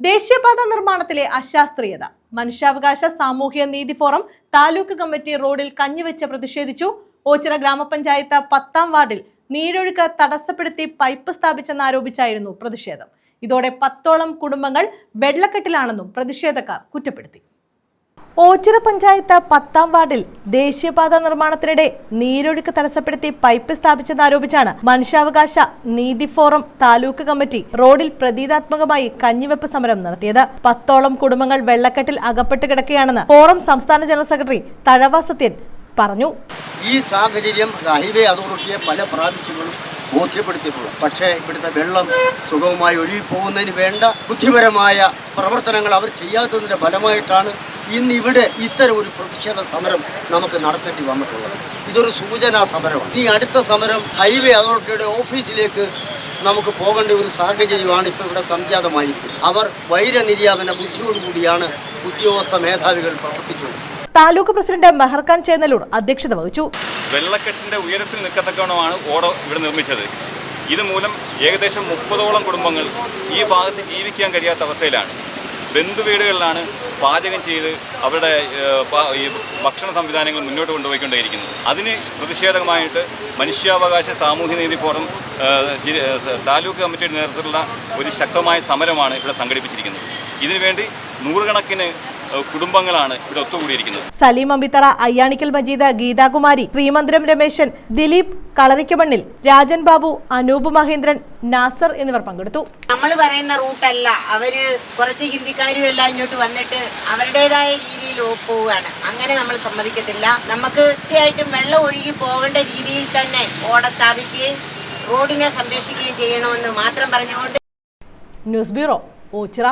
ദേശീയപാത നിർമ്മാണത്തിലെ അശാസ്ത്രീയത. മനുഷ്യാവകാശ സാമൂഹ്യ നീതി ഫോറം താലൂക്ക് കമ്മിറ്റി റോഡിൽ കഞ്ഞിവെച്ച് പ്രതിഷേധിച്ചു. ഓച്ചിറ ഗ്രാമപഞ്ചായത്ത് പത്താം വാർഡിൽ നീരൊഴുക്ക് തടസ്സപ്പെടുത്തി പൈപ്പ് സ്ഥാപിച്ചെന്നാരോപിച്ചായിരുന്നു പ്രതിഷേധം. ഇതോടെ പത്തോളം കുടുംബങ്ങൾ വെള്ളക്കെട്ടിലാണെന്നും പ്രതിഷേധക്കാർ കുറ്റപ്പെടുത്തി. ഓച്ചിറ പഞ്ചായത്ത് പത്താം വാർഡിൽ ദേശീയപാത നിർമ്മാണത്തിനിടെ നീരൊഴുക്ക് തടസ്സപ്പെടുത്തി പൈപ്പ് സ്ഥാപിച്ചെന്നാരോപിച്ചാണ് മനുഷ്യാവകാശ നീതി ഫോറം താലൂക്ക് കമ്മിറ്റി റോഡിൽ പ്രതീകാത്മകമായി കഞ്ഞിവെപ്പ് സമരം നടത്തിയത്. പത്തോളം കുടുംബങ്ങൾ വെള്ളക്കെട്ടിൽ അകപ്പെട്ട് കിടക്കുകയാണെന്ന് ഫോറം സംസ്ഥാന ജനറൽ സെക്രട്ടറി തഴവാസത്യൻ പറഞ്ഞു. ഈ സാഹചര്യം ഹൈവേ അതോറിറ്റിയെ പല പ്രാവശ്യങ്ങളും ബോധ്യപ്പെടുത്തിയിട്ടുള്ളൂ. പക്ഷേ ഇവിടുത്തെ വെള്ളം സുഗമമായി ഒഴുകിപ്പോകുന്നതിന് വേണ്ട ബുദ്ധിപരമായ പ്രവർത്തനങ്ങൾ അവർ ചെയ്യാത്തതിന്റെ ഫലമായിട്ടാണ് ഇന്ന് ഇവിടെ ഇത്തരം ഒരു പ്രതിഷേധ സമരം നമുക്ക് നടത്തേണ്ടി വന്നിട്ടുള്ളത്. ഇതൊരു സൂചനാ സമരമാണ്. ഈ അടുത്ത സമരം ഹൈവേ അതോറിറ്റിയുടെ ഓഫീസിലേക്ക് നമുക്ക് പോകേണ്ട ഒരു സാഹചര്യമാണ് ഇപ്പോൾ ഇവിടെ സംജാതമായിരിക്കുന്നത്. അവർ വൈരനിര്യാതന ബുദ്ധിയോടുകൂടിയാണ് ഉദ്യോഗസ്ഥ മേധാവികൾ പ്രവർത്തിച്ചത്. താലൂക്ക് പ്രസിഡന്റ് മെഹർഖാൻ ചേന്നലൂർ അധ്യക്ഷത വഹിച്ചു. വെള്ളക്കെട്ടിന്റെ ഉയരത്തിൽ നിൽക്കത്തക്കവണമാണ് ഓട ഇവിടെ നിർമ്മിച്ചത്. ഇതുമൂലം ഏകദേശം മുപ്പതോളം കുടുംബങ്ങൾ ഈ ഭാഗത്ത് ജീവിക്കാൻ കഴിയാത്ത അവസ്ഥയിലാണ്. ബന്ധുവീടുകളിലാണ് പാചകം ചെയ്ത് അവരുടെ ഈ ഭക്ഷണ സംവിധാനങ്ങൾ മുന്നോട്ട് കൊണ്ടുപോയിക്കൊണ്ടേയിരിക്കുന്നത്. അതിന് പ്രതിഷേധമായിട്ട് മനുഷ്യാവകാശ സാമൂഹ്യനീതി ഫോറം താലൂക്ക് കമ്മിറ്റിയുടെ നേതൃത്വത്തിലുള്ള ഒരു ശക്തമായ സമരമാണ് ഇവിടെ സംഘടിപ്പിച്ചിരിക്കുന്നത്. ഇതിനുവേണ്ടി നൂറുകണക്കിന് കുടുംബങ്ങളാണ് ഇവിടെ ഒത്തുകൂടിയിരിക്കുന്നത്. സലീം അമ്പിത്തറ അയ്യാണിക്കൽ മജീദ് ഗീതാകുമാരി ശ്രീമന്ദിരം രമേശൻ ദിലീപ് കളറിക്കമണ്ണിൽ രാജൻ ബാബു അനൂപ് മഹേന്ദ്രൻ നാസർ എന്നിവർ പങ്കെടുത്തു. നമ്മൾ പറയുന്ന റൂട്ടല്ല അവർ കുറച്ച് ഹിന്ദിക്കാരും എല്ലാം ഇങ്ങോട്ട് വന്നിട്ട് അവരുടേതായ രീതിയിൽ പോവുകയാണ്. അങ്ങനെ നമ്മൾ സമ്മതിക്കത്തില്ല. നമുക്ക് കൃത്യമായിട്ടും വെള്ളം ഒഴുകി പോകേണ്ട രീതിയിൽ തന്നെ ഓട സ്ഥാപിക്കുകയും റോഡിനെ സംരക്ഷിക്കുകയും ചെയ്യണമെന്ന് മാത്രം പറഞ്ഞുകൊണ്ട് ന്യൂസ് ബ്യൂറോ ഓച്ചിറ.